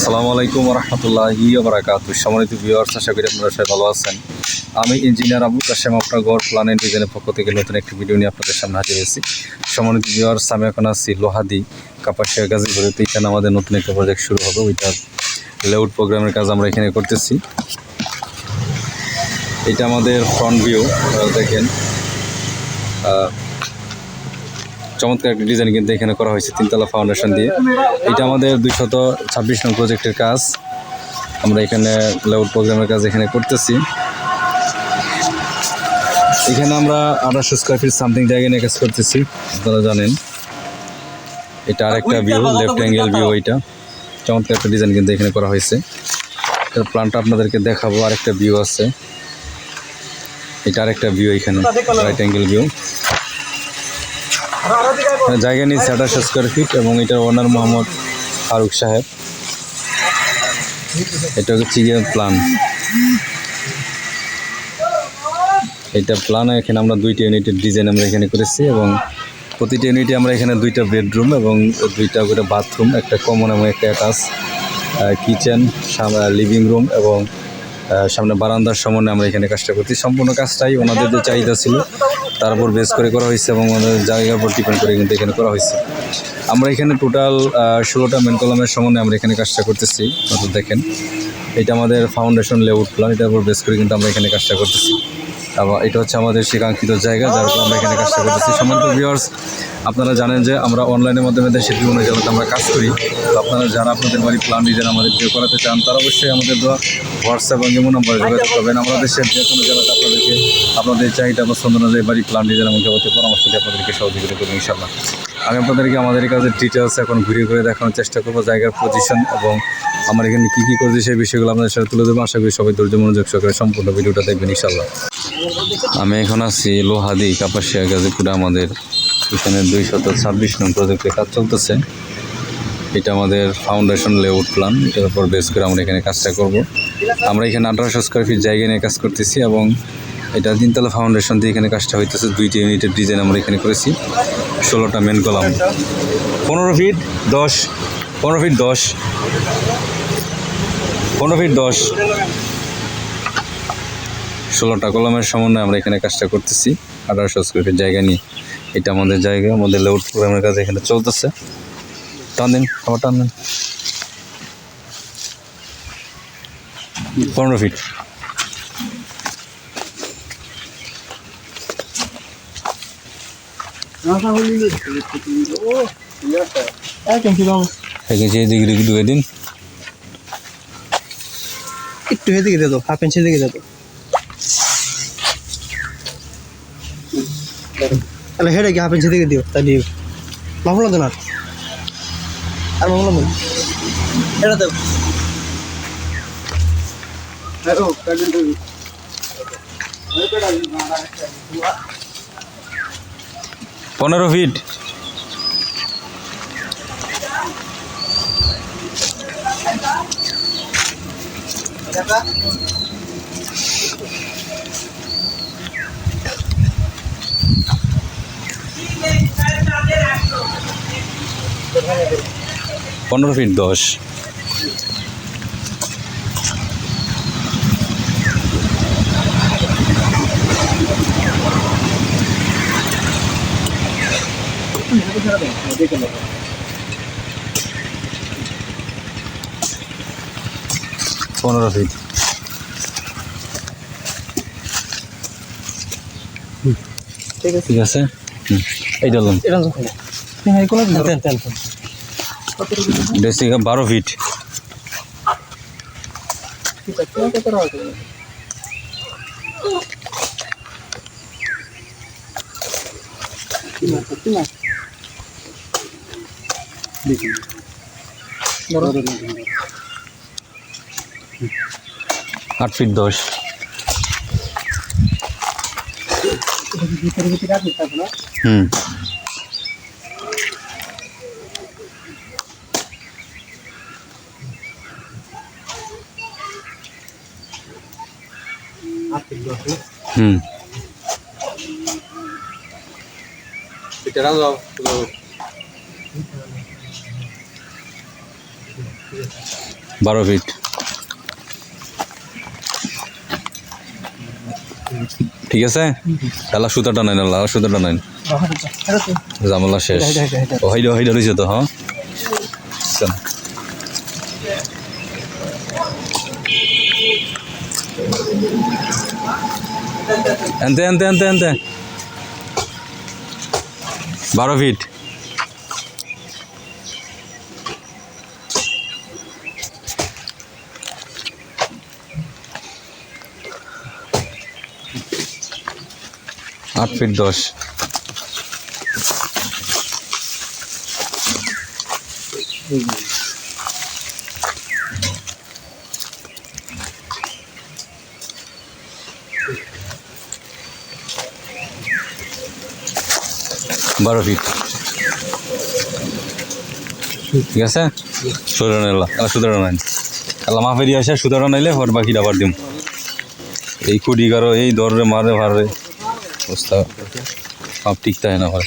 আসসালামু আলাইকুম রহমতুল্লাহি বারাকাত সম্মানিত ভিউয়ার্স আশা করি আপনারা সবাই ভালো আছেন। আমি ইঞ্জিনিয়ার আবুল কাশেম আপনার গড় প্ল্যান অ্যান্ড ডিজাইনের পক্ষ থেকে নতুন একটি ভিডিও নিয়ে আপনাদের সামনে হাজির হয়েছি। সম্মানিত ভিউয়ার্স আমি এখন আছি লোহাদি, কাপাসিয়া, গাজীপুরেতে। এখানে আমাদের নতুন একটা প্রজেক্ট শুরু হবে। ওইটার লেআউট প্রোগ্রামের কাজ আমরা এখানে করতেছি। এটা আমাদের ফ্রন্ট ভিউ দেখেন। চমৎকার একটা ডিজাইন কিন্তু এখানে করা হয়েছে তিনতলা ফাউন্ডেশন দিয়ে। এটা আমাদের দুইশত ছাব্বিশ নং প্রজেক্টের কাজ। আমরা এখানে লেআউট প্রোগ্রামের কাজ এখানে করতেছি। এখানে আমরা আঠাশো স্কোয়ার ফিট সামথিং জায়গা নিয়ে কাজ করতেছি আপনারা জানেন। এটা আরেকটা ভিউ লেফট অ্যাঙ্গেল ভিউ এটা। চমৎকার একটা ডিজাইন কিন্তু এখানে করা হয়েছে। এর প্ল্যানটা আপনাদেরকে দেখাবো আরেকটা ভিউ আছে। এটা আরেকটা ভিউ এখানে রাইট অ্যাঙ্গেল ভিউ জায়গা নিচ্ছে আঠাশো স্কোয়ার ফিট এবং এটার ওনার মোহাম্মদ ফারুক সাহেব। এটা হচ্ছে গিয়ে প্ল্যান এটা প্ল্যান এখানে আমরা দুইটা ইউনিটের ডিজাইন আমরা এখানে করেছি এবং প্রতিটা ইউনিটে আমরা এখানে দুইটা বেডরুম এবং দুইটা করে বাথরুম একটা কমন এবং একটা অ্যাটাচ কিচেন লিভিং রুম এবং সামনে বারান্দার সমন্বয়ে আমরা এখানে কাজটা করছি। সম্পূর্ণ কাজটাই ওনাদের যে চাহিদা ছিল, তার উপর বেস করে করা হয়েছে এবং ওনাদের জায়গার উপর ডিপেন্ড করে কিন্তু এখানে করা হয়েছে। আমরা এখানে টোটাল ষোলোটা মেন কলমের সমন্বয়ে আমরা এখানে কাজটা করতেছি দেখেন। এটা আমাদের ফাউন্ডেশন লেআউট প্ল্যান এটার উপর বেস করে কিন্তু আমরা এখানে কাজটা করতেছি। আবার এটা হচ্ছে আমাদের সেই কাঙ্ক্ষিত জায়গা যার উপর আমরা এখানে কাজটা করতেছি। সম্মানিত ভিউয়ার্স আপনারা জানেন যে আমরা অনলাইনের মাধ্যমে দেশের বিভিন্ন জেলাতে আমরা কাজ করি। তো আপনারা যারা আপনাদের বাড়ি প্ল্যান ডিজাইন আমাদের দিয়ে করাতে চান তারা অবশ্যই আমাদের দেওয়া হোয়াটসঅ্যাপ এবং যেমন নাম্বারে যোগাযোগ করবেন। আমরা দেশের যে কোনো জেলাতে আপনাদেরকে আপনাদের চাহিদা পছন্দ অনুযায়ী বাড়ি প্ল্যান ডিজাইন এবং যাবতীয় পরামর্শ দিয়ে আপনাদেরকে সহযোগিতা করব ইনশাল্লাহ আমি আপনাদেরকে আমাদের কাজের ডিটেলস এখন ঘুরে ঘুরে দেখানোর চেষ্টা করব জায়গার পজিশন এবং আমার এখানে কী কী করছি সেই বিষয়গুলো আপনাদের সাথে তুলে দেবো আশা করি সবাই ধৈর্য মনোযোগ সহকারে সম্পূর্ণ ভিডিওটা দেখবেন ইনশাল্লাহ আমি এখন আছি লোহাদি, কাপাসিয়া, গাজীপুরে। আমাদের এখানে দুই শত ছাব্বিশ নং প্রজেক্টের কাজ চলতেছে। এটা আমাদের ফাউন্ডেশন লেআউট প্ল্যান এটার উপর বেস করে আমরা এখানে কাজটা করব। আমরা এখানে আঠারোশো স্কোয়ার ফিট জায়গা নিয়ে কাজ করতেছি এবং এটা তিনতলা ফাউন্ডেশন দিয়ে এখানে কাজটা হইতেছে। দুইটি ইউনিটের ডিজাইন আমরা এখানে করেছি। ষোলোটা মেন কলাম পনেরো ফিট দশ, পনেরো ফিট দশ, পনেরো ফিট দশ। ষোলোটা কলমের সমন্বয়ে আমরা এখানে কাজটা করতেছি। আঠারোশো স্কোয়ার ফিট জায়গা নিয়ে। এটা আমাদের জায়গা, আমাদের লেআউট প্রোগ্রামের কাজ এখানে চলতেছে। টান দিন, আবার টান দিন। পনেরো ফিট একটু এদিকে দে তো হাফ ইঞ্চি দিকে দে তাহলে হেডে কি হাফ ইঞ্চি দিকে দিও দিও। মাফলা দেন আর। আর মাফলা দেন। এটা দেব পনেরো ফিট পনেরো ফিট দশ। পনেরো ফিট। ঠিক আছে। ঠিক আছে? এই ধরলাম এটা হ্যাঁ কোনো দেন বারো ফিট আট ফিট দশ। হুম। হুম। বারো ফিট ঠিক আছে? এলা সুতাটা নাই না সুতাটা নাই জামালা শেষ। হাইডা হাইডা রয়েছে তো হ্যাঁ? চল। এনতে এনতে এনতে এনতে। বারো ফিট আট ফিট দশ। বারো ফিট ঠিক আছে? সুতরাং সুতরাং নাই এলা মাফে দিয়ে আসে, সুতরাং আইলে হর বাকি আবার দিম। এই কুড়ি গারো, এই দরে মারে ভারে অবস্থা, সব ঠিক থাকে না ভাই?